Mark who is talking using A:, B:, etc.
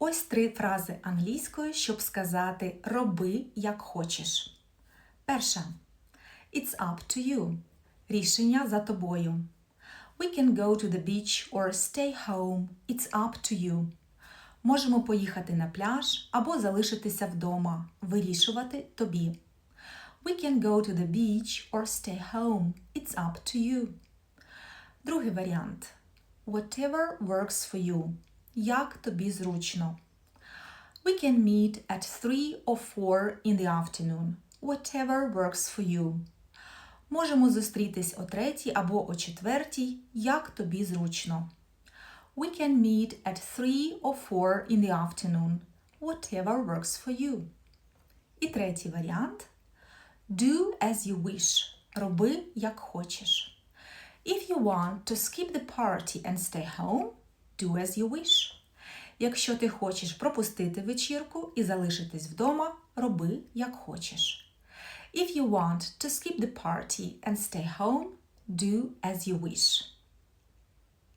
A: Ось три фрази англійською, щоб сказати роби як хочеш. Перша. It's up to you. Рішення за тобою. We can go to the beach or stay home. It's up to you. Можемо поїхати на пляж або залишитися вдома. Вирішувати тобі. We can go to the beach or stay home. It's up to you. Другий варіант. Whatever works for you. Як тобі зручно. We can meet at 3 or 4 in the afternoon. Whatever works for you. Можемо зустрітись о третій або о четвертій, як тобі зручно. We can meet at 3 or 4 in the afternoon. Whatever works for you. І третій варіант. Do as you wish. Роби як хочеш. If you want to skip the party and stay home, do as you wish. Якщо ти хочеш пропустити вечірку і залишитись вдома, роби як хочеш. If you want to skip the party and stay home, do as you wish.